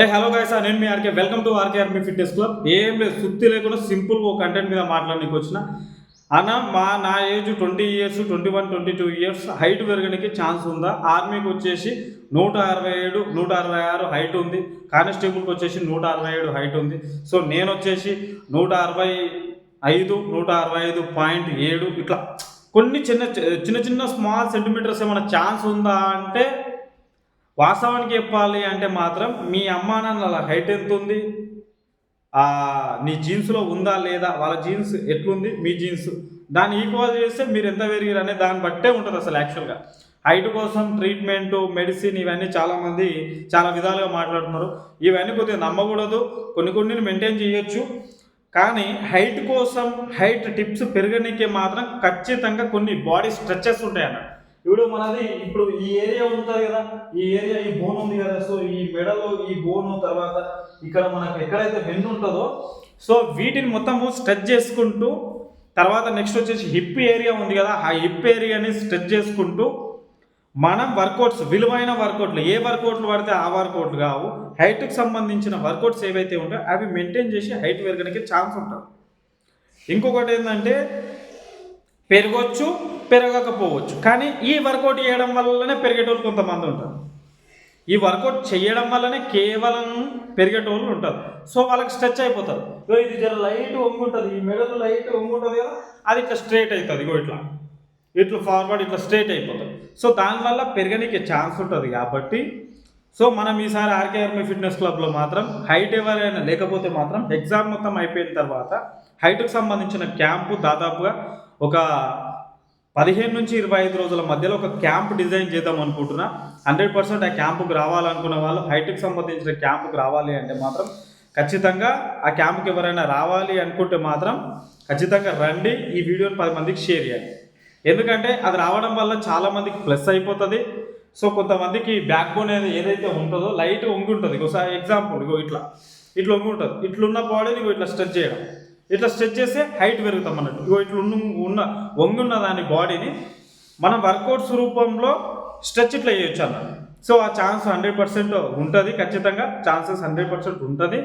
ఏ hello guys నేను మీ RK welcome to RK army fitness club ఏం లేదు సుత్తి లేకుండా సింపుల్ ఒక కంటెంట్ మీద మాట్లాడడానికి వచ్చిన. అన్న మా నా age twenty years twenty one twenty two years. Height పెరగడానికి ఛాన్స్ ఉందా? ఆర్మీకి వచ్చేసి నూట అరవై ఏడు నూట అరవై ఆరు హైట్ ఉంది. కానిస్టేబుల్కి వచ్చేసి నూట అరవై ఏడు హైట్ ఉంది. సో నేను వచ్చేసి నూట అరవై ఐదు నూట అరవై ఐదు పాయింట్ ఏడు. ఇట్లా కొన్ని చిన్న చిన్న చిన్న స్మాల్ సెంటీమీటర్స్ ఏమైనా ఛాన్స్ ఉందా అంటే వాస్తవానికి చెప్పాలి అంటే మాత్రం మీ అమ్మా నాన్నల హైట్ ఎంత ఉంది నీ జీన్స్లో ఉందా లేదా? వాళ్ళ జీన్స్ ఎట్లుంది? మీ జీన్స్ దాన్ని ఈక్వల్ చేస్తే మీరు ఎంత పెరిగారు అనే దాన్ని బట్టే ఉంటుంది అసలు యాక్చువల్గా హైట్ కోసం ట్రీట్మెంట్ మెడిసిన్ ఇవన్నీ చాలామంది చాలా విధాలుగా మాట్లాడుతున్నారు. ఇవన్నీ కొద్దిగా నమ్మకూడదు. కొన్ని కొన్ని మెయింటైన్ చేయొచ్చు. కానీ హైట్ కోసం హైట్ టిప్స్ పెరగడానికి మాత్రం ఖచ్చితంగా కొన్ని బాడీ స్ట్రెచెస్ ఉంటాయి అన్నమాట ఇప్పుడు మనది ఇప్పుడు ఈ ఏరియా ఉంటుంది కదా ఈ ఏరియా ఈ బోన్ ఉంది కదా సో ఈ మెడలో ఈ బోన్ తర్వాత ఇక్కడ మనకు ఎక్కడైతే వెన్ను ఉంటుందో సో వీటిని మొత్తము స్ట్రెచ్ చేసుకుంటూ తర్వాత నెక్స్ట్ వచ్చేసి హిప్ ఏరియా ఉంది కదా ఆ హిప్ ఏరియాని స్ట్రెచ్ చేసుకుంటూ మనం వర్కౌట్స్ విలువైన వర్కౌట్లు ఏ వర్కౌట్లు పడితే ఆ వర్కౌట్లు కావు హైట్కి సంబంధించిన వర్కౌట్స్ ఏవైతే ఉంటాయో అవి మెయింటైన్ చేసి హైట్ పెరగడానికి ఛాన్స్ ఉంటుంది. ఇంకొకటి ఏంటంటే పెరగవచ్చు పెరగకపోవచ్చు. కానీ ఈ వర్కౌట్ చేయడం వల్లనే పెరిగేటోళ్ళు కొంతమంది ఉంటారు. ఈ వర్కౌట్ చేయడం వల్లనే కేవలం పెరిగేటోళ్ళు ఉంటారు. సో వాళ్ళకి స్ట్రెచ్ అయిపోతారు. ఇగో ఇది జర లైట్ వంగుంటుంది ఈ మెడలు లైట్ వంగుంటుంది కదా అది ఇట్లా స్ట్రేట్ అవుతుంది ఇగో ఇట్లా. ఇట్లా ఫార్వర్డ్ ఇట్లా స్ట్రైట్ అయిపోతుంది సో దానివల్ల పెరగడానికి ఛాన్స్ ఉంటుంది కాబట్టి సో మనం ఈసారి ఆర్కేఆర్మీ ఫిట్నెస్ క్లబ్లో మాత్రం హైట్ ఎవరైనా లేకపోతే మాత్రం ఎగ్జామ్ మొత్తం అయిపోయిన తర్వాత హైట్కి సంబంధించిన క్యాంపు దాదాపుగా ఒక పదిహేను నుంచి ఇరవై ఐదు రోజుల మధ్యలో ఒక క్యాంప్ డిజైన్ చేద్దాం అనుకుంటున్నా. హండ్రెడ్ పర్సెంట్ ఆ క్యాంపుకి రావాలనుకున్న వాళ్ళు హైటెక్ సంబంధించిన క్యాంపుకి రావాలి అంటే మాత్రం ఖచ్చితంగా ఆ క్యాంప్కి ఎవరైనా రావాలి అనుకుంటే మాత్రం ఖచ్చితంగా రండి ఈ వీడియోని పది మందికి షేర్ చేయండి. ఎందుకంటే అది రావడం వల్ల చాలామందికి ప్లస్ అయిపోతుంది. సో కొంతమందికి బ్యాక్ బోన్ అనేది ఏదైతే ఉంటుందో లైట్ వంగి ఉంటుంది ఒకసారి ఎగ్జాంపుల్ ఇగో ఇట్లా. ఇట్లా ఉంగుంటుంది ఉంటుంది ఇట్లున్న బాడీని ఇట్లా స్ట్రెచ్ చేయడం. ఇట్లా స్ట్రెచ్ చేస్తే హైట్ పెరుగుతాం అన్నట్టు. ఇగో ఇట్లా ఉన్న ఉన్న వంగి ఉన్న దాని బాడీని మనం వర్కౌట్స్ రూపంలో స్ట్రెచ్ ఇట్లా చేయొచ్చు అన్నట్టు సో ఆ ఛాన్స్ హండ్రెడ్ పర్సెంట్ ఉంటుంది ఖచ్చితంగా ఛాన్సెస్ హండ్రెడ్ పర్సెంట్ ఉంటుంది.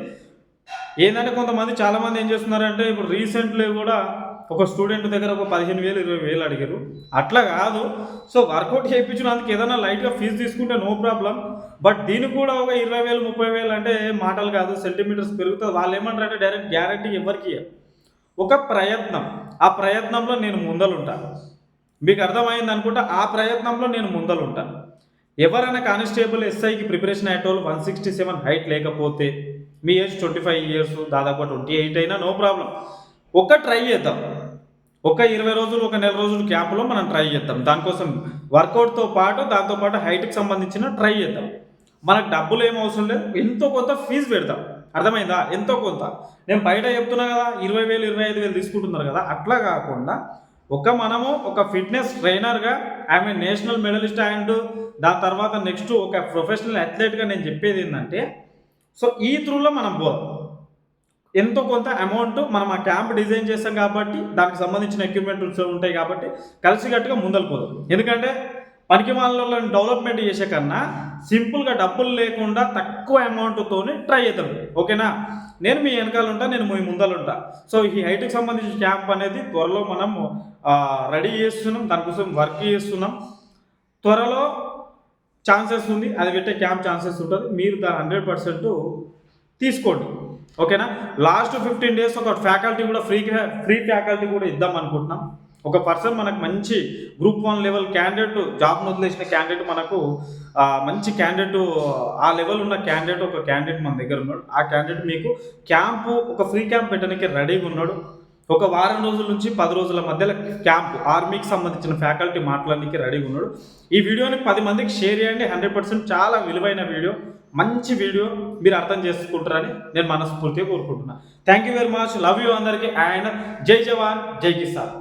ఏంటంటే కొంతమంది చాలామంది ఏం చేస్తున్నారంటే ఇప్పుడు రీసెంట్లీ కూడా ఒక స్టూడెంట్ దగ్గర ఒక పదిహేను వేలు ఇరవై వేలు అడిగారు. అట్లా కాదు. సో వర్కౌట్ చేయించినందుకు ఏదైనా లైట్గా ఫీజు తీసుకుంటే నో ప్రాబ్లం బట్ దీనికి కూడా ఒక ఇరవై వేలు ముప్పై వేలు అంటే మాటలు కాదు సెంటీమీటర్స్ పెరుగుతుంది. వాళ్ళు ఏమంటారంటే డైరెక్ట్ గ్యారంటీ ఎవరికి ఒక ప్రయత్నం. ఆ ప్రయత్నంలో నేను ముందలుంటాను మీకు అర్థమైంది అనుకుంటా ఆ ప్రయత్నంలో నేను ముందలుంటాను ఎవరైనా కానిస్టేబుల్ ఎస్ఐకి ప్రిపరేషన్ అయ్యేటోళ్ళు వన్ సిక్స్టీ సెవెన్ హైట్ లేకపోతే మీ ఏజ్ ట్వంటీ ఫైవ్ ఇయర్స్ దాదాపు ట్వంటీ ఎయిట్ అయినా నో ప్రాబ్లం ఒక ట్రై చేద్దాం. ఒక ఇరవై రోజులు ఒక నెల రోజులు క్యాంపులో మనం ట్రై చేద్దాం. దానికోసం వర్కౌట్తో పాటు దాంతోపాటు హైట్కి సంబంధించిన ట్రై చేద్దాం. మనకు డబ్బులు ఏం అవసరం లేదు ఎంతో కొంత ఫీజు పెడతాం. అర్థమైందా? ఎంతో కొంత. నేను బయట చెప్తున్నా కదా ఇరవై వేలు ఇరవై ఐదు వేలు తీసుకుంటున్నారు కదా అట్లా కాకుండా ఒక మనము ఒక ఫిట్నెస్ ట్రైనర్గా ఐ నేషనల్ మెడలిస్ట్ అండ్ దాని తర్వాత నెక్స్ట్ ఒక ప్రొఫెషనల్ అథ్లెట్గా నేను చెప్పేది ఏంటంటే సో ఈ త్రూలో మనం పోదాం. ఎంతో కొంత అమౌంట్ మనం ఆ క్యాంప్ డిజైన్ చేస్తాం కాబట్టి దానికి సంబంధించిన ఎక్విప్మెంట్స్ ఉంటాయి కాబట్టి కలిసికట్టుగా ముందలిపోదాం. ఎందుకంటే పనికి వాళ్ళని డెవలప్మెంట్ చేసే కన్నా సింపుల్గా డబ్బులు లేకుండా తక్కువ అమౌంట్తో ట్రై చేద్దాం. ఓకేనా? నేను మీ వెనకాల ఉంటా నేను మీ ముందలు ఉంటా సో ఈ హైట్కి సంబంధించిన క్యాంప్ అనేది త్వరలో మనం రెడీ చేస్తున్నాం. దానికోసం వర్క్ చేస్తున్నాం. త్వరలో ఛాన్సెస్ ఉంది. అది పెట్టే క్యాంప్ ఛాన్సెస్ ఉంటుంది. మీరు దాని హండ్రెడ్ పర్సెంట్ తీసుకోండి. ఓకేనా? లాస్ట్ ఫిఫ్టీన్ డేస్ ఒక ఫ్యాకల్టీ కూడా ఫ్రీ ఫ్రీ ఫ్యాకల్టీ కూడా ఇద్దాం అనుకుంటున్నాం. ఒక పర్సన్ మనకు మంచి group one level candidate job వదిలేసిన క్యాండిడేట్ మనకు మంచి క్యాండిడేట్ ఆ లెవెల్ ఉన్న క్యాండిడేట్ ఒక క్యాండిడేట్ మన దగ్గర ఉన్నాడు. ఆ క్యాండిడేట్ మీకు క్యాంపు ఒక ఫ్రీ క్యాంప్ పెట్టడానికి రెడీగా ఉన్నాడు. ఒక వారం రోజుల నుంచి పది రోజుల మధ్యలో క్యాంప్ ఆర్మీకి సంబంధించిన ఫ్యాకల్టీ మాట్లాడడానికి రెడీగా ఉన్నాడు. ఈ వీడియోని పది మందికి షేర్ చేయండి. హండ్రెడ్ పర్సెంట్ చాలా విలువైన వీడియో. మంచి వీడియో మీరు అర్థం చేసుకుంటారని నేను మనస్ఫూర్తిగా కోరుకుంటున్నాను thank you very much love you అందరికీ. అండ్ జై జవాన్ జై కిసాన్.